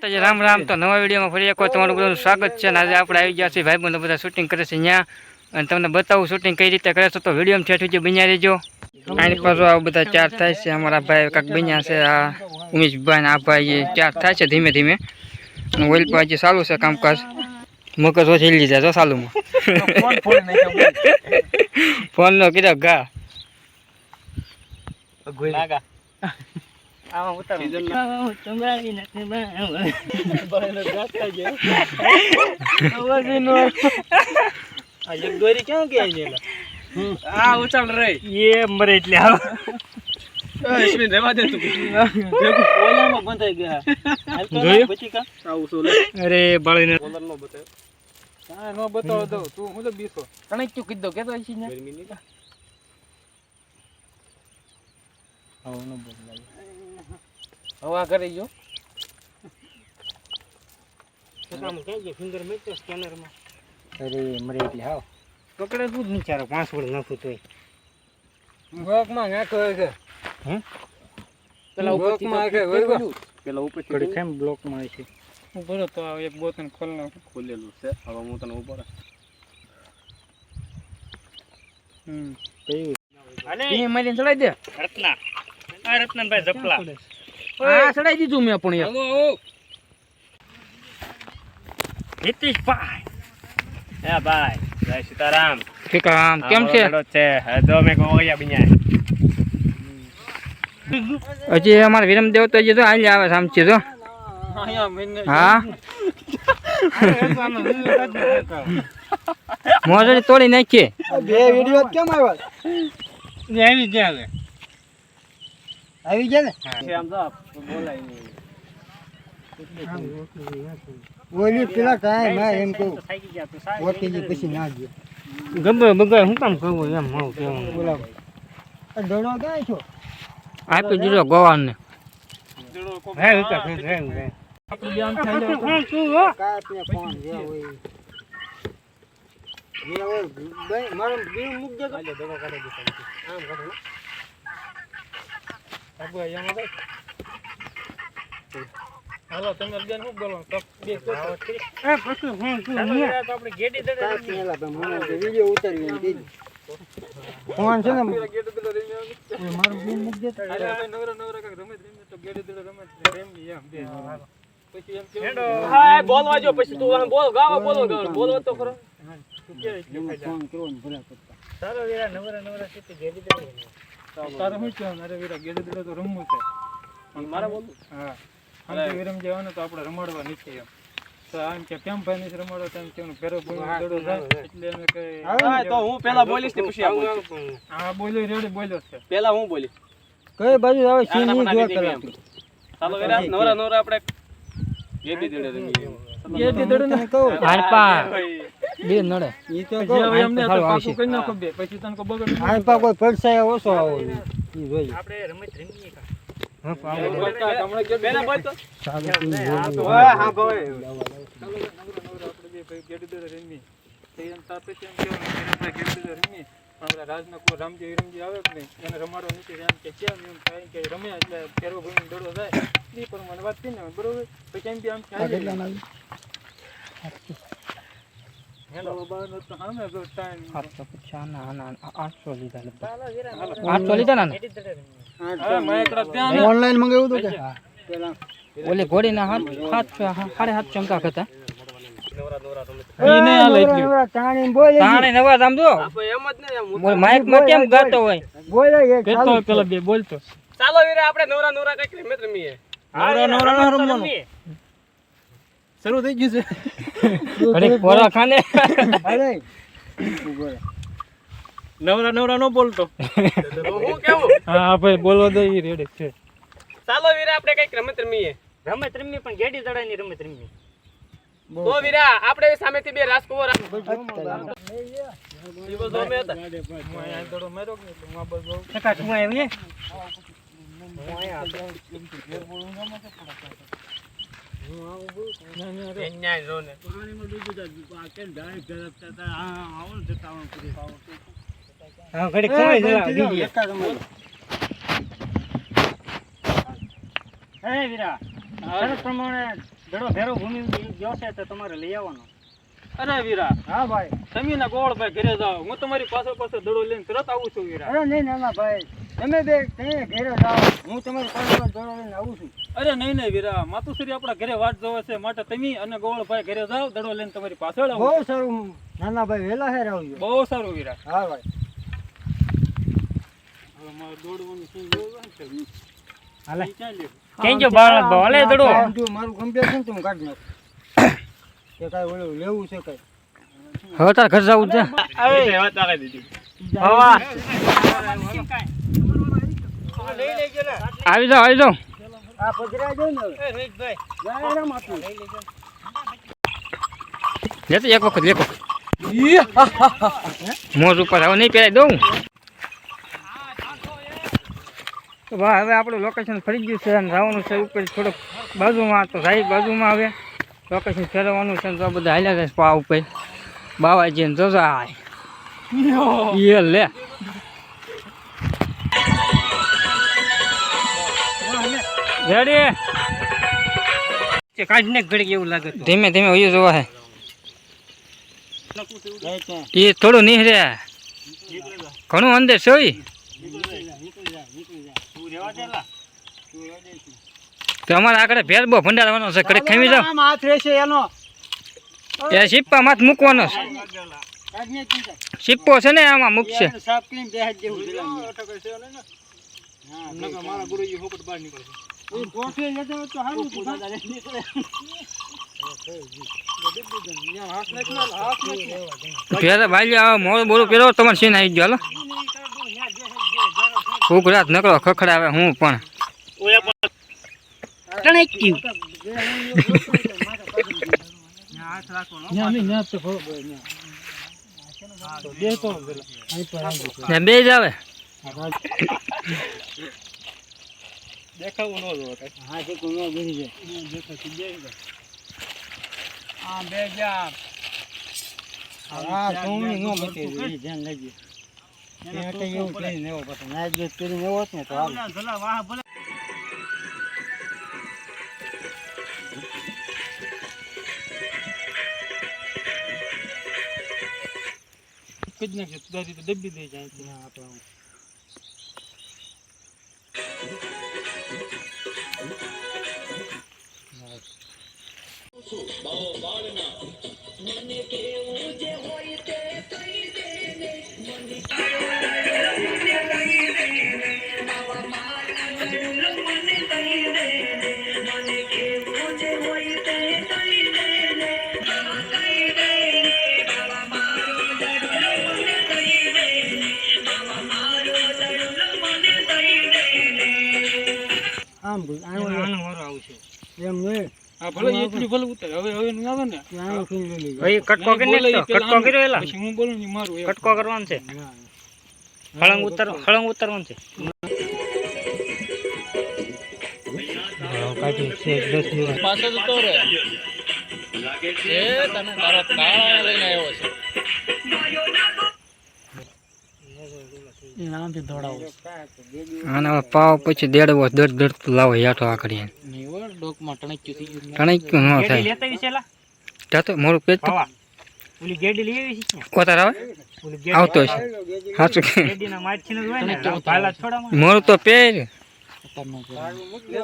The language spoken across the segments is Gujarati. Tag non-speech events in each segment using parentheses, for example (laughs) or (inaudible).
માતાજી રામ રામ. તો નવા વિડીયોમાં ફરી એકવાર તમારું બધાનું સ્વાગત છે અને આજે આપણે આવી ગયા છીએ ભાઈબંધો બધા શૂટિંગ કરે છે ત્યાં અને તમને બતાવું શૂટિંગ કઈ રીતે કરે છે તો વિડીયોમાં છેઠું સુધી બન્યા રહેજો. આની પાછું આ બધા ચાર થાય છે. અમારા ભાઈ કાંક બન્યા છે. આ ઉમેશભાઈ આ ભાઈ ચાર થાય છે ધીમે ધીમે. અને ઓઇલ પર હજી ચાલુ છે કામકાજ. મગજ ઓછી લીધા જો ચાલુમાં ફોનનો કીધો ઘા. આ ઉચાલ રે. એ મરે એટલે આવો. અશ્વિન રેવા દે તું. ઓલામાં બંધાઈ ગયા. જોયું? પછી કા? આવું શું અરે બાળીને. ઓલર નો બતાવ હા નો બતાવ દો તું હું તો બીસો. તને ક્યું કીધું કેતો ગરમી કા આવું ન બોલાય હવા કરી જો. ફિંગર મેચો સ્કેનરમાં અરે મરે એટલે હાવ. પકડે તું જ નીચારો પાંચ વડ નાખું તોય. વર્કમાં નાખો કે? હે? પેલા ઉપરમાં નાખે હોય પેલા ઉપર કડી કેમ બ્લોકમાં છે. ઉભરો તો આ એક બોતન ખોલ નાખ. ખોલેલું છે. હવે હું તને ઊભો રાખ. હમ. કઈ મારી ચડાઈ દે. રત્ના. આ રત્નભાઈ જપલા હા ચડાઈ દીધું મેં પણ યાર આવો આવો. નીતિશભાઈ. હે ભાઈ જય સીતારામ. ઠીક કેમ છે? છે. જો મેં ગોયા બિયા હજી અમારા વિરમ દેવ તો હજી તો હાલ આવે સામચી તો હા? મોજડી તોડી નાખીએ બે વીડિયો કેમ આવ્યા? આવી ગયા લે. આવી ગયા ને? આમ તો બોલાય નહીં. ઓલી પેલા કાય ના એમ કહું. ઓટીજી પછી ના ગયો. ગમે બગાય હું કામ કરવું એમ મારું કેવું બોલાવો દડો ક્યાં છો? આપી દીધો ગોવાન ને હે ઉતા હે હે કાંઈ ફોન જે હોય જે હોય? બે મારો બીમ મૂક દે આમ કાઢો અબુ અહીંયા માં હાલો તમે બેન હું બોલો? તો બે તો એ પછી હું શું તો આપણે ગેડી દડે તો તો વીડિયો ઉતારી કીધું. ફોન છે ને મારું બીમ મૂક દેજો નવરા નવરા કાક રમે રમે તો ગેડી દડે રમે રમી. એમ બે. પછી એમ કે હા બોલવા જો પછી તું બોલ ગાવા બોલો ગાવા બોલો તો ખરો. એમાં ફોન કરો ને ભલા કરતા તારો વીરા નવરા નવરા છે ગેડી દડે તારે શું છે? મારે વીરા ગેડી દડે તો રમવું છે. મારે બોલું હા. આમ વિરમ જવાનું તો આપણે રમાડવા નથી એમ. તો આમ કે કેમ ભાઈ નથી રમાડો તેમ કેવું ફેરો બોલ દડો જાય. એટલે અમે કઈ હા, તો હું પેલા બોલીશ ને પછી હા બોલ્યો રેડી બોલ્યો છે. પેલા હું બોલી કઈ બાજુ આવે? સીન જોવા કલાક ચાલો વીરા નવરા નવરા આપણે ગેડી દડે રમીએ બે નડે. ઈ તો અમને તો પાકું કરી નાખો બે પછી તને કો બગડ આ પા પડસાય ઓછો આવો ઈ. જોઈએ આપણે રમત રમીએ કા? હા, પેલા બોલ તો. બોલ. ઓય હા ભાઈ. રામજી વિરમજી આવે કે નહીં? એને રમાડો નથી એમ કે કેમ એમ થાય કે રમ્યા. એટલે ફેરવો ભૂમિ દડો જાય એ પ્રમાણે વાત કરી ને બરોબર? પછી એમ બી આમ ઓનલાઈન મંગાવ્યું હતું કે ઓલી ઘોડી ના હાથ સાતસો હા, સાડે એમ કાંક હતા ચાલુ હોય પેલા બે બોલતો ચાલો. વીરે આપણે નવરા નવરા રમત રમીએ નવરા નવરા રમવાનું શરૂ થઈ ગયું છે. (laughs) અરે કોરા (laughs) ખાને. અરે. નવરા નવરા નો બોલતો. હું કેવું હા ભાઈ બોલવા દે ઈ રેડી છે. ચાલો વીરા આપણે કંઈક રમત રમીએ. રમત રમીએ પણ ગેડી ચડાની રમત રમી તો વીરા આપણે સામેથી બે રાજકુમાર ઈવો તમારે લઈ આવવાનો અરે વીરા હા ભાઈ તમે ના ગોળ ભાઈ ઘરે જાઓ હું તમારી પાછળ પાછળ દડો લઈને તરત આવું છું વીરા અરે નહીં નાના ભાઈ. તમે બે તમે ઘેરે જાઓ હું તમારી પાસે જોડો આવું છું. અરે નહીં નહીં વીરા માતુશ્રી આપણા ઘરે વાટ જોવે છે માટે તમે અને ગોવળભાઈ ઘરે જાઓ દડો લઈને તમારી પાછળ આવો બહુ સારું નાના ભાઈ વહેલા હેર આવજો. બહુ સારું વીરા. હા ભાઈ. હવે મારે દોડવાનું શું? હાલે. કેમ બાળક દડો? કમ્પ્લેટ છે ને તો હું કાઢી નાખું. કે ઓલું લેવું છે કાઈ. હવે તાર ઘર જવું છે. હવા. આવી જાઓ આવી જાઓ. લેતો એક વખત લેકો મોજ ઉપર હવે નહીં પહેરાય દઉં. તો ભાઈ હવે આપણું લોકેશન ફરી ગયું છે અને જવાનું છે ઉપર થોડુંક બાજુમાં તો સાહેબ બાજુમાં હવે. લોકેશન ફેરવવાનું છે ને તો બધા હાલ્યા જાય પા ઉપર. બાવાજી ને જોજા. એ લે. રેડી કાઢીને ઘડી એવું લાગે ધીમે ધીમે હોય જોવા હે એ થોડું નહીં રે ઘણું અંદર સોઈ ઓય. તો અમારે આગળ ભેર બહુ ભંડારવાનો છે ઘડીક ખામી જાવ હાથ રહેશે એનો એ સિપ્પા માથ મૂકવાનો છે. સિપ્પો છે ને આમાં મૂકશે સાફ કરીને દેવું જલાવીને. હા, નકર મારા ગુરુજી હોપટ બહાર નીકળે છે. લેતો તો સારું. ભેર ભાઈ મોડું બોલું તમારે સીન આવી ગયો, હાલો ફૂક રાત નકળો ખખડાવે હું પણ પેલા. બે જ આવે દેખાવું ન જોવે કઈ હા, જે કોઈ ન છે દેખાતું બેસી જાય. બે જા. હા, સોમની નો છે, ધ્યાન. ત્યાં કંઈ એવું કરીને એવો પાછો. નાઈટ ડ્રેસ પહેરીને એવો હોત ને તો વાહ ભલા જ નાખે, દાદી તો ડબ્બી દઈ જાય છે. આમ આનો વારો આવશે એમ નહીં. હા, ભલે એટલી ભલે ઉતારે. હવે હવે નું આવે ને કે આનો ખીણ લઈ લેજો. ભાઈ કટકો કરી બોલે ઈ નાખતો પેલા કટકો આનું. કર્યો એલા પછી હું બોલું ને ઈ મારું એમ. કટકો કરવાનો છે હા. હળંગ ઉતર હળંગ ઉતરવાનું છે પાછો જતો રહે. એ તને તારા કાળા લઈને આવ્યો છે. આનાથી દોડાવો. આને હવે પાવ પછી દેડવો દડ દડતું લાવો યાઠો આ કરીએ નહીં હો, ડોકમાં ટણક્યું થઈ ગયું. ટણાઈ ન થાય. જાતો મોડું પેજ તો કોતાર આવે આવતો સાચું કે. મોડું તો છે.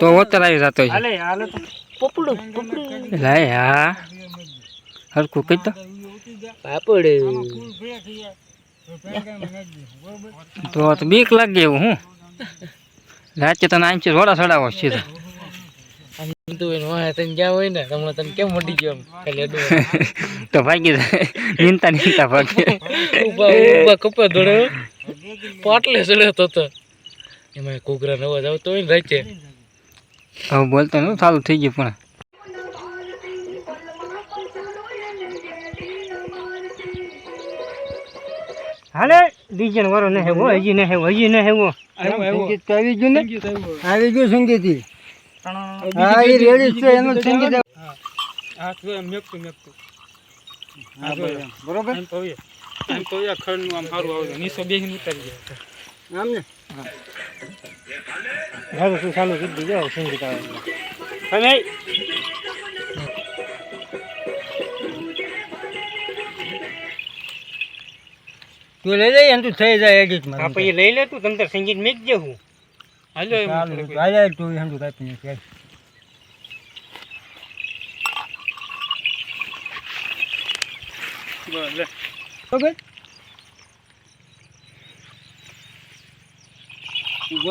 તો ઓતર આવી જતો છે લાય હા. હરખું કઈ તો. તો તો બીક લાગે એવું હું. રાતે તને આમ છે રોડા સડાવો સીધો. તું ભાગી જાય કપા દોડે પાટલે ચડ્યો તો તો. એમાં હવે બોલતો ન ચાલુ થઈ ગયું પણ. હાલે ડીજે વાળો ને હેવો હજી ને હેવો હજી ને હેવો આવી ગયું ને? આવી ગયું સંગીત. હા હા તો બરોબર? તો એમ આમ સારું આવશે નીસો બેહીને ઉતારી જાય. આમ ને? હા. તો ચાલુ કીધી જાઓ અને તું લઈ જાય એમ તું થઈ જાય એડિટમાં પછી લઈ લે તું તંતર સંગીત મેં જ હું. હાલો એમ. હાલે તું તું કાપી લે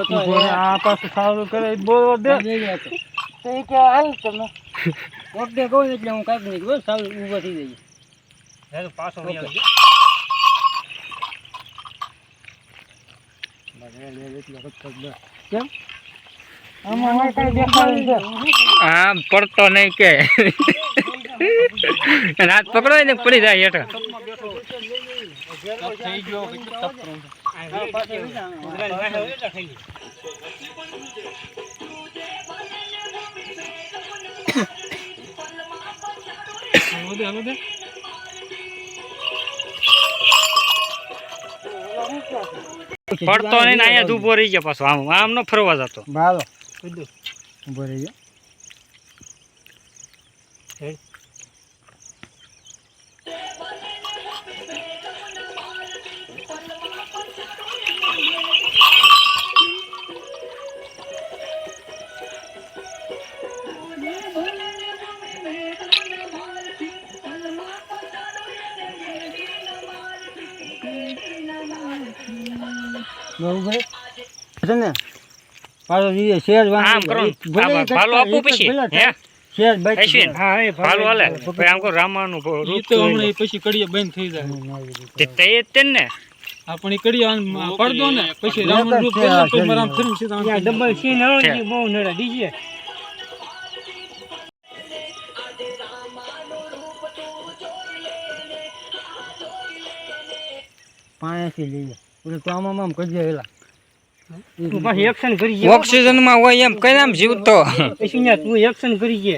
તો ઊભો રહે, આ પાછું સારું કરે બોલવા દે તો કે હાલ તમે ઓકે કહું એટલે હું કાંઈક નહીં બસ સારું ઊભો થઈ જઈએ પાછો Okay. કેમ આમાં ના કઈ દેખાડું છે? હા પડતો નહીં કે. રાત હાથ પકડો ને પડી જાય હેઠળ. (coughs) Thank ગયો પડતો નહીં અહીંયા જ ઊભો રહી ગયા પાછો. આમ આમ નો ફરવા જતો. ભાલો ઊભો રહી ગયો બરોબર? છે ને પાછો જોઈએ શેર આમ કરો. ભાલો આપું પછી. હે? શેર બાકી હા એ ભાલો હાલે. પછી આમ કરો રામાનું રૂપ તો હમણાં પછી કડીએ બંધ થઈ જાય. તે તે જ ને. આપણે કડીએ પડદો ને પછી રાવણ રૂપ કરી લે, પછી મારા આમ ફરીને સીધા આમ થઈ જાય. ડબલ સીન છે. બહુ નડા ડીજે પાસેથી લઈએ ઓલું તો આમ આમ આમ કરજે એલા. એક્શન કરી ઓક્સિજનમાં હોય એમ કઈ આમ જીવતો પછી તું એક્શન કરી જે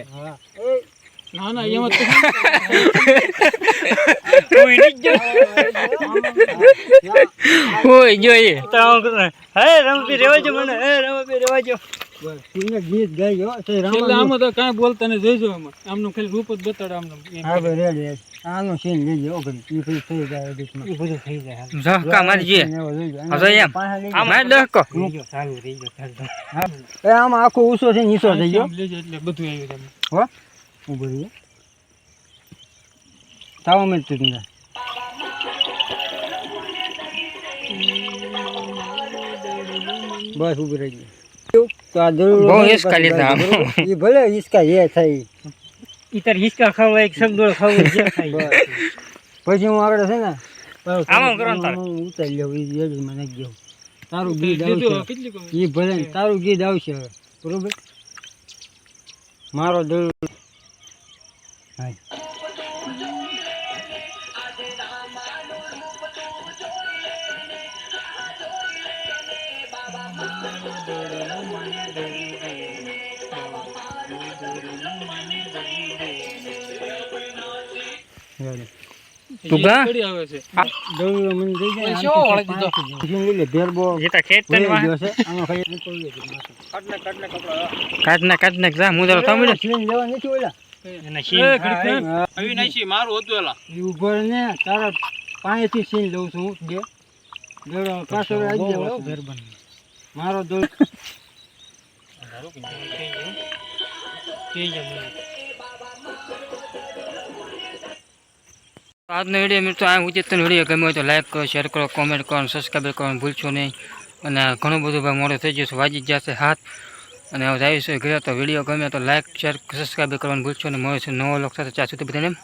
ના ના એમાં તો જોઈએ હે રમપી રેવાજો મને. હે રમપી રેવાજો. બસ ગીત ગાઈ હો તે છેલ્લે આમાં તો કાંઈ બોલતા ને જોઈજો આમાં. આમનું ખાલી રૂપ જ બતાડે આમનું. હા ભાઈ રેડી આનો લેજો ઓ ઈ થઈ જાય ઈ બધું થઈ જાય એમ. આમ માર દહકો રહી ગયો એ આમાં આખો ઊંચો છે નીચો થઈ ગયો. લેજો એટલે બધું આવ્યું તમને હો? ઊભો રહ્યો તાવ મેં તું તું બસ ઊભી રહી ગયો. તો આ દોરડો બહુ હિસકા લીધા. બાજુ, ભલે હિસકા એ થાય. ઈ તાર હિસકા ખાવા એક શબ્દો ખાવું જે (laughs) ખાય પછી હું આગળ છે ને આમ કરો ઉતારી લઉં ઈ નાખી દઉં. તારું ગીત આવશે. ઈ ભલે તારું ગીત આવશે હવે. બરોબર? મારો દોર હા કડી આવે છે દોરડો મને સીન લઉં છું દે દોડો પાછો આવી જાવ મારો દોસ્ત આજનો વીડિયો મિત્રો આ ઉચિત વીડિયો ગમ્યો તો લાઈક કરો શેર કરો કોમેન્ટ કરો સબસ્ક્રાઈબ કરો ભૂલશો નહીં. અને ઘણું બધું ભાઈ મોડું થઈ જશે વાજી જશે હાથ. અને હવે આવીશું ઘરે તો વીડિયો ગમે તો લાઈક શેર સબસ્ક્રાઈબ કરવાનું ભૂલશો નહીં. મળે છે નવો લોક સાથે. ત્યાં સુધી બધાને